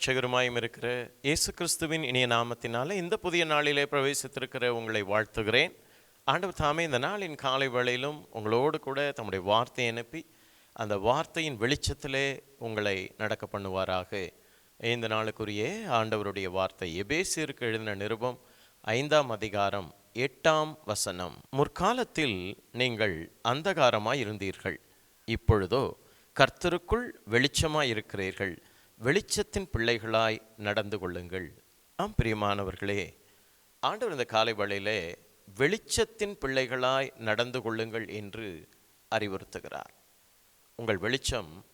இரட்சகருமாயும் இருக்கிற இயேசு கிறிஸ்துவின் இனிய நாமத்தினால இந்த புதிய நாளிலே பிரவேசித்திருக்கிற உங்களை வாழ்த்துகிறேன். ஆண்டவர் தாமே இந்த நாளின் காலை வேளையிலும் உங்களோடு கூட தம்முடைய வார்த்தை அனுப்பி அந்த வார்த்தையின் வெளிச்சத்திலே உங்களை நடக்க பண்ணுவாராக. இந்த நாளுக்குரிய ஆண்டவருடைய வார்த்தை எபேசியருக்கு எழுதின நிருபம் ஐந்தாம் அதிகாரம் எட்டாம் வசனம். முற்காலத்தில் நீங்கள் அந்தகாரமாய் இருந்தீர்கள். இப்பொழுதோ கர்த்தருக்குள் வெளிச்சமாய் இருக்கிறீர்கள். வெளிச்சத்தின் பிள்ளைகளாய் நடந்து கொள்ளுங்கள். ஆம் பிரியமானவர்களே ஆண்டவர் இந்த காலை வேளையிலே வெளிச்சத்தின் பிள்ளைகளாய் நடந்து கொள்ளுங்கள் என்று அறிவுறுத்துகிறார். உங்கள் வெளிச்சம்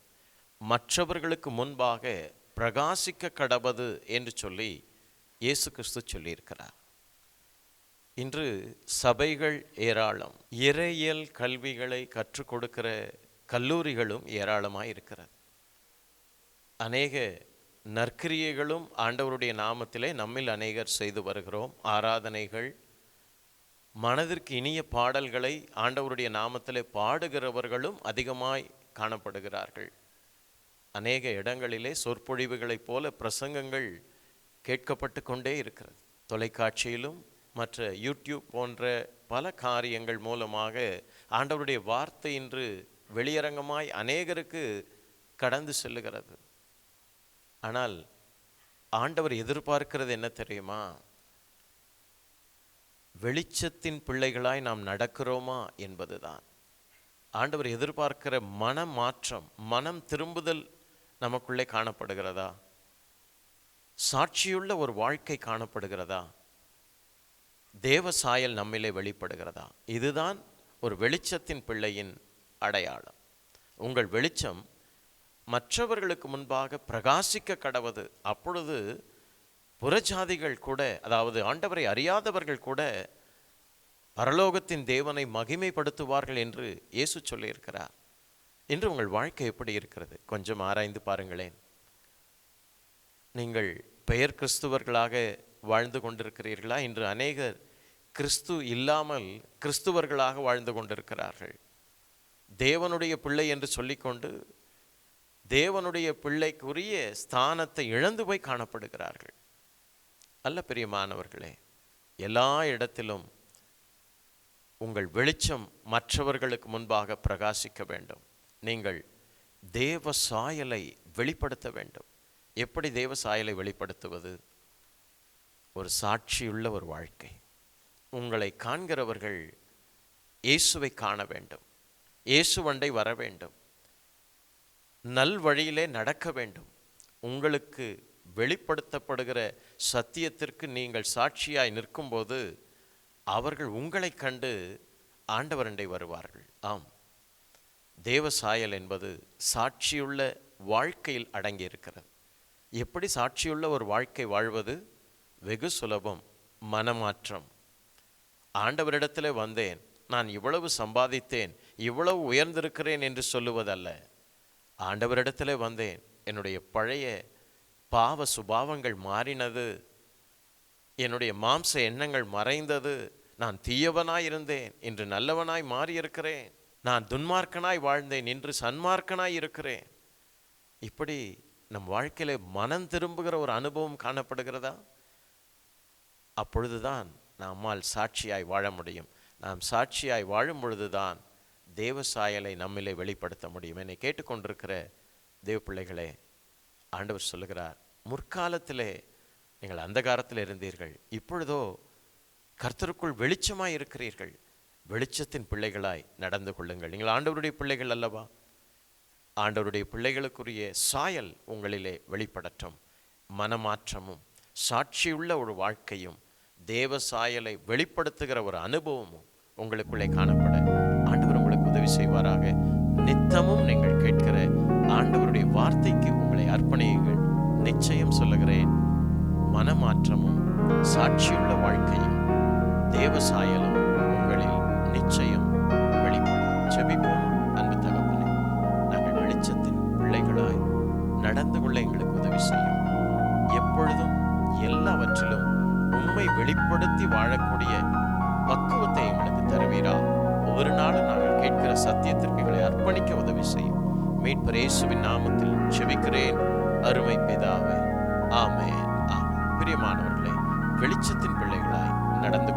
மற்றவர்களுக்கு முன்பாக பிரகாசிக்க கடவது என்று சொல்லி இயேசு கிறிஸ்து சொல்லியிருக்கிறார். இன்று சபைகள் ஏராளம் இறையியல் கல்விகளை கற்றுக் கொடுக்கிற கல்லூரிகளும் ஏராளமாக இருக்கிறது. அநேக நற்கிரியைகளும் ஆண்டவருடைய நாமத்திலே நம்மில் அநேகர் செய்து வருகிறோம். ஆராதனைகள் மனதிற்கு இனிய பாடல்களை ஆண்டவருடைய நாமத்திலே பாடுகிறவர்களும் அதிகமாய் காணப்படுகிறார்கள். அநேக இடங்களிலே சொற்பொழிவுகளைப் போல பிரசங்கங்கள் கேட்கப்பட்டு கொண்டே இருக்கிறது. தொலைக்காட்சியிலும் மற்ற யூடியூப் போன்ற பல காரியங்கள் மூலமாக ஆண்டவருடைய வார்த்தை இன்று வெளியரங்கமாய் அநேகருக்கு கடந்து செல்லுகிறது. ஆனால் ஆண்டவர் எதிர்பார்க்கிறது என்ன தெரியுமா? வெளிச்சத்தின் பிள்ளைகளாய் நாம் நடக்கிறோமா என்பதுதான். ஆண்டவர் எதிர்பார்க்கிற மன மாற்றம் மனம் திரும்புதல் நமக்குள்ளே காணப்படுகிறதா? சாட்சியுள்ள ஒரு வாழ்க்கை காணப்படுகிறதா? தேவ சாயல் நம்மிலே வெளிப்படுகிறதா? இதுதான் ஒரு வெளிச்சத்தின் பிள்ளையின் அடையாளம். உங்கள் வெளிச்சம் மற்றவர்களுக்கு முன்பாக பிரகாசிக்க கடவது அப்பொழுது புறஜாதிகள் கூட அதாவது ஆண்டவரை அறியாதவர்கள் கூட பரலோகத்தின் தேவனை மகிமைப்படுத்துவார்கள் என்று இயேசு சொல்லியிருக்கிறார். இன்று உங்கள் வாழ்க்கை எப்படி இருக்கிறது? கொஞ்சம் ஆராய்ந்து பாருங்களேன். நீங்கள் பெயர் கிறிஸ்துவர்களாக வாழ்ந்து கொண்டிருக்கிறீர்களா? இன்று அநேகர் கிறிஸ்து இல்லாமல் கிறிஸ்துவர்களாக வாழ்ந்து கொண்டிருக்கிறார்கள். தேவனுடைய பிள்ளை என்று சொல்லிக்கொண்டு தேவனுடைய பிள்ளைக்குரிய ஸ்தானத்தை இழந்து போய் காணப்படுகிறார்கள். அல்ல பிரியமானவர்களே எல்லா இடத்திலும் உங்கள் வெளிச்சம் மற்றவர்களுக்கு முன்பாக பிரகாசிக்க வேண்டும். நீங்கள் தேவ சாயலை வெளிப்படுத்த வேண்டும். எப்படி தேவ சாயலை வெளிப்படுத்துவது? ஒரு சாட்சியுள்ள ஒரு வாழ்க்கை. உங்களை காண்கிறவர்கள் இயேசுவை காண வேண்டும். இயேசுவண்டை வர வேண்டும். நல் வழியிலே நடக்க வேண்டும். உங்களுக்கு வெளிப்படுத்தப்படுகிற சத்தியத்திற்கு நீங்கள் சாட்சியாய் நிற்கும்போது அவர்கள் உங்களை கண்டு ஆண்டவரண்டை வருவார்கள். ஆம். தேவ சாயல் என்பது சாட்சியுள்ள வாழ்க்கையில் அடங்கியிருக்கிறது. எப்படி சாட்சியுள்ள ஒரு வாழ்க்கை வாழ்வது? வெகு சுலபம் மனமாற்றம். ஆண்டவரிடத்தில் வந்தேன் நான் இவ்வளவு சம்பாதித்தேன் இவ்வளவு உயர்ந்திருக்கிறேன் என்று சொல்லுவதல்ல. ஆண்டவரிடத்தில் வந்தேன். என்னுடைய பழைய பாவ சுபாவங்கள் மாறினது. என்னுடைய மாம்ச எண்ணங்கள் மறைந்தது. நான் தீயவனாய் இருந்தேன் இன்று நல்லவனாய் மாறியிருக்கிறேன். நான் துன்மார்க்கனாய் வாழ்ந்தேன். இன்று சன்மார்க்கனாய் இருக்கிறேன். இப்படி நம் வாழ்க்கையில மனம் திரும்புகிற ஒரு அனுபவம் காணப்படுகிறதா? அப்பொழுதுதான் நம்மால் சாட்சியாய் வாழ முடியும். நாம் சாட்சியாய் வாழும் பொழுதுதான் தேவ சாயலை நம்மிலே வெளிப்படுத்த முடியும். என்னை கேட்டுக்கொண்டிருக்கிற தேவ பிள்ளைகளே ஆண்டவர் சொல்லுகிறார் முற்காலத்திலே நீங்கள் அந்தகாரத்தில் இருந்தீர்கள். இப்பொழுதோ கர்த்தருக்குள் வெளிச்சமாய் இருக்கிறீர்கள். வெளிச்சத்தின் பிள்ளைகளாய் நடந்து கொள்ளுங்கள். நீங்கள் ஆண்டவருடைய பிள்ளைகள் அல்லவா? ஆண்டவருடைய பிள்ளைகளுக்குரிய சாயல் உங்களிலே வெளிப்படட்டும். மனமாற்றமும் சாட்சியுள்ள ஒரு வாழ்க்கையும் தேவ சாயலை வெளிப்படுத்துகிற ஒரு அனுபவமும் உங்களுக்குள்ளே காணப்பட உதவி செய்வாராக. நித்தமும் நீங்கள் கேட்கிற ஆண்டவருடைய வார்த்தைக்கு உங்களை அர்ப்பணியுங்கள். நிச்சயம் சொல்லுகிறேன். மனமாற்றமும் சாட்சியுள்ள வாழ்க்கையும் தேவ சாயலும் உங்களில் நிச்சயம் வெளிப்படும். ஜெபிப்போம் அன்பு தகப்பனே. நாங்கள் வெளிச்சத்தின் பிள்ளைகளாய் நடந்து கொள்ள எங்களுக்கு உதவி செய்யும். எப்பொழுதும் எல்லாவற்றிலும் உண்மை வெளிப்படுத்தி வாழக்கூடிய பக்குவத்தை எங்களுக்கு தருவீரா? ஒவ்வொரு நாளும் நாங்கள் கேட்கிற சத்தியத்திற்கு எங்களை அர்ப்பணிக்க உதவி செய்யும். மீட்பர் இயேசுவின் நாமத்தில் செபிக்கிறேன். அருமை பிதாவே. ஆமே ஆமே பிரியமானவர்களே வெளிச்சத்தின் பிள்ளைகளாய் நடந்து